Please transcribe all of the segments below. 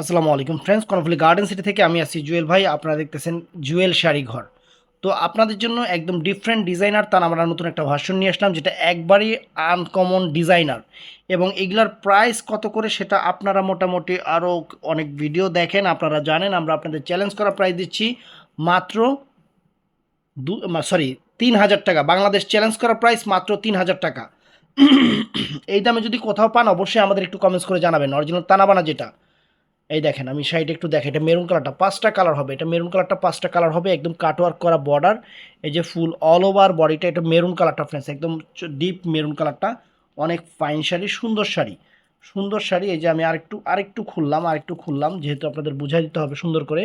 আসসালামু আলাইকুম। Friends Karnaphuli garden city থেকে আমি আছি জুয়েল ভাই। আপনারা দেখতেছেন জুয়েল শাড়ি ঘর। তো আপনাদের জন্য একদম ডিফারেন্ট ডিজাইনার তার আমরা নতুন একটা ভার্সন নিয়ে আসলাম, যেটা একবারই আনকমন ডিজাইনার এবং এগুলার প্রাইস কত করে সেটা আপনারা মোটামুটি আরও অনেক ভিডিও দেখেন, আপনারা জানেন। আমরা আপনাদের চ্যালেঞ্জ করা প্রাইস দিচ্ছি মাত্র দু সরি তিন হাজার টাকা। বাংলাদেশ চ্যালেঞ্জ করা প্রাইস মাত্র তিন হাজার টাকা। এই দামে যদি কোথাও পান, অবশ্যই আমাদের একটু কমেন্টস করে জানাবেন। অরিজিনাল তানাবানা যেটা। এই দেখেন, আমি সাইডে একটু দেখেন এটা মেরুন কালারটা পাঁচটা কালার হবে। এটা মেরুন কালারটা পাঁচটা কালার হবে, একদম কাটওয়ার্ক করা বর্ডার এই যে ফুল অল ওভার বডিটা এটা মেরুন কালারটা ফ্রেন্ডস একদম ডিপ মেরুন কালারটা অনেক ফাইন শাড়ি, সুন্দর শাড়ি। সুন্দর শাড়ি, এই যে আমি আরেকটু আরেকটু খুললাম আরেকটু খুললাম, যেহেতু আপনাদের বুঝাই দিতে হবে সুন্দর করে।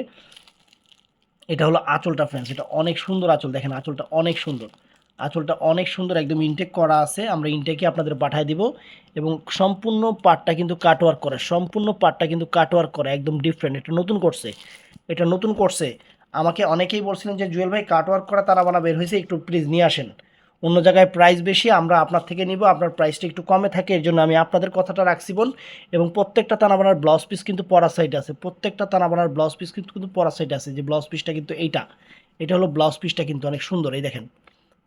এটা হলো আঁচলটা ফ্রেন্ডস এটা অনেক সুন্দর আঁচল, দেখেন, আঁচলটা অনেক সুন্দর। আঁচলটা অনেক সুন্দর, একদম ইনটেক করা আছে। আমরা ইনটেকে আপনাদের পাঠিয়ে দিব এবং সম্পূর্ণ পাটটা কিন্তু কাটওয়ার্ক করে, সম্পূর্ণ পাটটা কিন্তু কাটওয়ার্ক করে, একদম ডিফারেন্ট এটা নতুন করছে, এটা নতুন করছে। আমাকে অনেকেই বলছিলেন যে, জুয়েল ভাই কাটওয়ার্ক করা তারা বানা বের হয়েছে, একটু প্লিজ নিয়ে আসেন। অন্য জায়গায় প্রাইস বেশি, আমরা আপনার থেকে নিব, আপনার প্রাইসটা একটু কমে থাকে, এর জন্য আমি আপনাদের কথাটা রাখছি বোন। এবং প্রত্যেকটা তানাবানার ব্লাউজ পিস কিন্তু পরা সাইড আছে, প্রত্যেকটা তানাবানার ব্লাউজ পিস কিন্তু কিন্তু পরা সাইড আছে, যে ব্লাউজ পিসটা কিন্তু এইটা, এটা হলো ব্লাউজ পিসটা কিন্তু অনেক সুন্দর, এই দেখেন।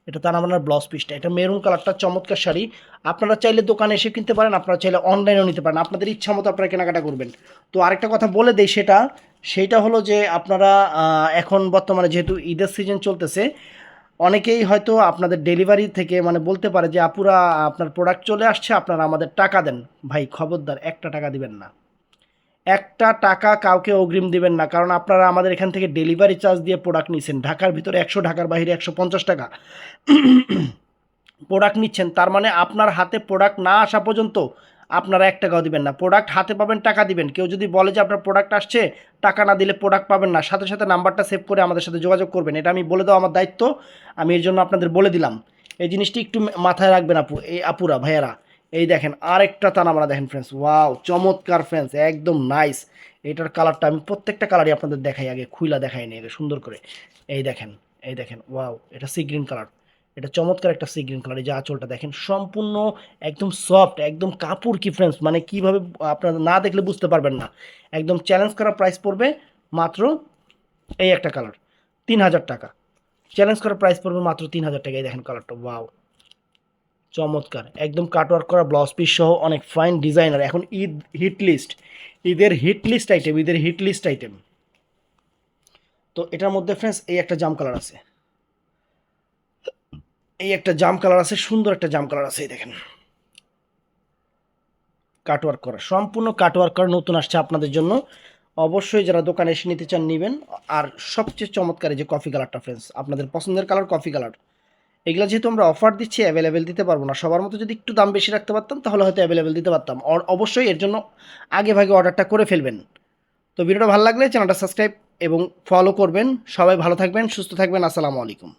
এটা তার তানাবানার ব্লাউজ পিসটা। এটা মেরুন কালারটা চমৎকার শাড়ি। আপনারা চাইলে দোকানে এসে কিনতে পারেন, আপনারা চাইলে অনলাইনেও নিতে পারেন। আপনাদের ইচ্ছা মতো আপনারা কেনাকাটা করবেন। তো আরেকটা কথা বলে দেই সেটা সেইটা হলো যে আপনারা এখন বর্তমানে যেহেতু ঈদের সিজন চলতেছে, অনেকেই হয়তো আপনাদের ডেলিভারি থেকে মানে বলতে পারে যে, আপুরা, আপনার প্রোডাক্ট চলে আসছে, আপনারা আমাদের টাকা দেন। ভাই, খবরদার, একটা টাকা দিবেন না। একটা টাকা কাউকে অগ্রিম দিবেন না, কারণ আপনারা আমাদের এখান থেকে ডেলিভারি চার্জ দিয়ে প্রোডাক্ট নিচ্ছেন ঢাকার ভিতরে একশো ঢাকার বাইরে একশো পঞ্চাশ টাকা। প্রোডাক্ট নিচ্ছেন, তার মানে আপনার হাতে প্রোডাক্ট না আসা পর্যন্ত আপনারা এক টাকাও দিবেন না। প্রোডাক্ট হাতে পাবেন, টাকা দিবেন। কেউ যদি বলে যে আপনার প্রোডাক্ট আসছে, টাকা না দিলে প্রোডাক্ট পাবেন না। সাথে সাথে নাম্বারটা সেভ করে আমাদের সাথে যোগাযোগ করবেন। এটা আমি বলে দেওয়া আমার দায়িত্ব। আমি এর জন্য আপনাদের বলে দিলাম। এই জিনিসটি একটু মাথায় রাখবেন আপু, এই আপুরা, ভাইয়ারা। এই দেখেন, আরেকটা তানামারা দেখেন ফ্রেন্ডস ওয়াও চমৎকার ফ্রেন্ডস একদম নাইস এটার কালারটা আমি প্রত্যেকটা কালারই আপনাদের দেখাই, আগে খুইলা দেখাই নি, আগে সুন্দর করে। এই দেখেন এই দেখেন ওয়াও এটা সি গ্রিন কালার এটা চমৎকার একটা সি গ্রিন কালার এই যে আঁচলটা দেখেন, সম্পূর্ণ একদম সফট একদম কাপড় কি ফ্রেন্ডস মানে কীভাবে, আপনারা না দেখলে বুঝতে পারবেন না। একদম চ্যালেঞ্জ করা প্রাইস পড়বে মাত্র এই একটা কালার তিন হাজার টাকা। চ্যালেঞ্জ করা প্রাইস পড়বে মাত্র তিন হাজার টাকা, এই দেখেন কালারটা ওয়াও চমৎকার। একদম কাটওয়ার্ক করা ব্লাউজ পিস সহ অনেক ফাইন ডিজাইনার এখন ঈদ হিট লিস্ট ঈদের হিট লিস্ট আইটেম ঈদের হিট লিস্ট আইটেম তো এটার মধ্যে ফ্রেন্ডস এই একটা জাম কালার আছে। এই একটা জাম কালার আছে, সুন্দর একটা জাম কালার আছে, এই দেখেন। কাটওয়ার্ক করা, সম্পূর্ণ কাটওয়ার্ক করা নতুন আসছে আপনাদের জন্য। অবশ্যই যারা দোকানে এসে নিতে চান, নেবেন। আর সবচেয়ে চমৎকার যে কফি কালারটা ফ্রেন্ডস আপনাদের পছন্দের কালার কফি কালার এগুলো যেহেতু আমরা অফার দিচ্ছি অ্যাভেলেবেল দিতে পারব না। সবার মতো যদি একটু দাম বেশি রাখতে পারতাম, তাহলে হয়তো অ্যাভেলেবেল দিতে পারতাম। অবশ্যই এর জন্য আগে ভাগে অর্ডারটা করে ফেলবেন। তো ভিডিওটা ভালো লাগলে চ্যানেলটা সাবস্ক্রাইব এবং ফলো করবেন। সবাই ভালো থাকবেন, সুস্থ থাকবেন। আসসালামু আলাইকুম।